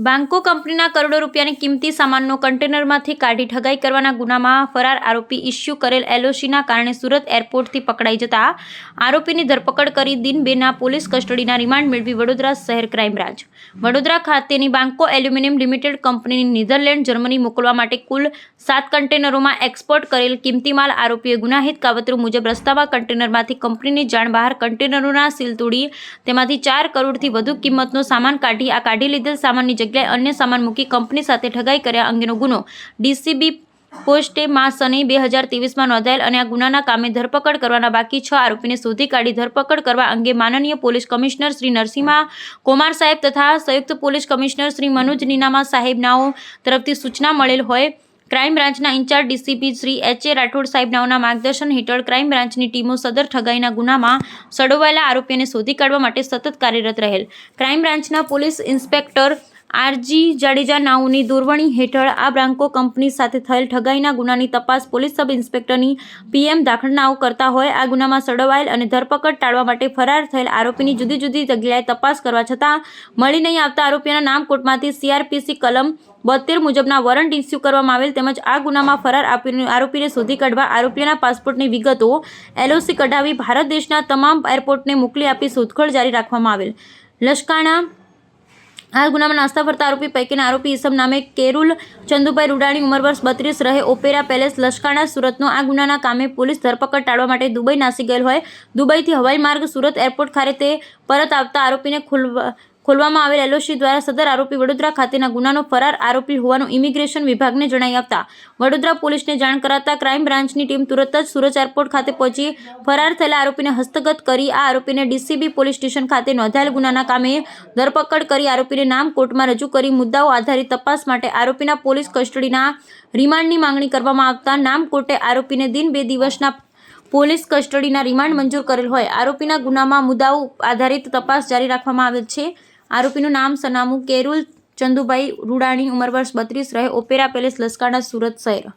બાંકો કંપનીના કરોડો રૂપિયાની કિંમતી સામાનનો કન્ટેનરમાંથી કાઢી ઠગાઈ કરવાના ગુનામાં ફરાર આરોપી ઇસ્યુ કરેલ એલઓસીના કારણે સુરત એરપોર્ટથી પકડાઈ જતા આરોપીની ધરપકડ કરી દિન બેના પોલીસ કસ્ટડીના રિમાન્ડ મેળવી વડોદરા શહેર ક્રાઇમ બ્રાન્ચ. વડોદરા ખાતેની બાંકો એલ્યુમિનિયમ લિમિટેડ કંપનીની નીધરલેન્ડ, જર્મની મોકલવા માટે કુલ સાત કન્ટેનરોમાં એક્સપોર્ટ કરેલ કિંમતી માલ આરોપીએ ગુનાહિત કાવતરું મુજબ રસ્તામાં કન્ટેનરમાંથી કંપનીની જાણ બહાર કન્ટેનરોના સીલ તોડી તેમાંથી ચાર કરોડથી વધુ કિંમતનો સામાન કાઢી આ કાઢી લીધેલ સામાનની જગ્યાએ અન્ય સામાન મૂકી કંપની સાથે ઠગાઈ કર્યા અંગેનો ગુનો. ડીસીબી પોસ્ટે માસ શનિ બે હજાર ત્રેવીસમાં નોંધાયેલ અને આ ગુનાના કામે ધરપકડ કરવાના બાકી છ આરોપીને શોધી કાઢી ધરપકડ કરવા અંગે માનનીય પોલીસ કમિશનર શ્રી નરસિંહા કુમાર સાહેબ તથા સંયુક્ત પોલીસ કમિશનર શ્રી મનોજ નીનામા સાહેબનાઓ તરફથી સૂચના મળેલ હોય. ક્રાઇમ બ્રાન્ચના incharge DCP Shri H A Rathod સાહેબનાઓના માર્ગદર્શન હેઠળ ક્રાઇમ બ્રાન્ચની ટીમો સદર ઠગાઈના ગુનામાં સડોવાયેલા આરોપીને શોધી કાઢવા માટે સતત કાર્યરત રહેલ. ક્રાઇમ બ્રાન્ચના police inspector R G Jadeja નાઓની દોરવણી હેઠળ આ બ્રાન્કો કંપની સાથે થયેલ ઠગાઈના ગુનાની તપાસ પોલીસ સબ ઇન્સ્પેક્ટરની પીએમ દાખલનાઓ કરતા હોય, આ ગુનામાં સડવાયેલ અને ધરપકડ ટાળવા માટે ફરાર થયેલ આરોપીની જુદી જુદી જગ્યાએ તપાસ કરવા છતાં મળી નહીં આવતા આરોપીના નામ કોર્ટમાંથી સીઆરપીસી કલમ બોતેર મુજબના વોરંટ ઇસ્યુ કરવામાં આવેલ તેમજ આ ગુનામાં ફરાર આરોપીને શોધી કાઢવા આરોપીના પાસપોર્ટની વિગતો એલઓસી કઢાવી ભારત દેશના તમામ એરપોર્ટને મોકલી આપી શોધખોળ જારી રાખવામાં આવેલ. લશ્કાણા આ ગુનામાં નાસ્તા ફરતા આરોપી પૈકીના આરોપી ઈસમ નામે કેરુલ ચંદુભાઈ રૂડાણી, ઉંમર વર્ષ બત્રીસ, રહે ઓપેરા પેલેસ લશ્કરના સુરતનો. આ ગુનાના કામે પોલીસ ધરપકડ ટાળવા માટે દુબઈ નાસી ગયેલ હોય. દુબઈથી હવાઈ માર્ગ સુરત એરપોર્ટ ખાતે પરત આવતા આરોપીને ખુલવા ખોલવામાં આવેલ એલઓસી દ્વારા સદર આરોપી વડોદરા ખાતેના ગુનાનો ફરાર આરોપી હોવાનું ઇમિગ્રેશન વિભાગને જણાઈ આપતા વડોદરા પોલીસને જાણ કરાતા ક્રાઇમ બ્રાન્ચની ટીમ તુરત જ સુરત એરપોર્ટ ખાતે પહોંચી ફરાર થયેલા આરોપીને હસ્તગત કરી આ આરોપીને ડીસીબી પોલીસ સ્ટેશન ખાતે નોંધાયેલ ગુનાના કામે ધરપકડ કરી આરોપીને નામ કોર્ટમાં રજૂ કરી મુદ્દાઓ આધારિત તપાસ માટે આરોપીના પોલીસ કસ્ટડીના રિમાન્ડની માંગણી કરવામાં આવતા નામ કોર્ટે આરોપીને દિન બે દિવસના પોલીસ કસ્ટડીના રિમાન્ડ મંજૂર કરેલ હોય. આરોપીના ગુનામાં મુદ્દાઓ આધારિત તપાસ જારી રાખવામાં આવેલ છે. આરોપીનું નામ સરનામું કેરુલ ચંદુભાઈ રૂડાણી, ઉંમર વર્ષ બત્રીસ રહે, ઓપેરા પેલેસ, લસકાડા, સુરત શહેર.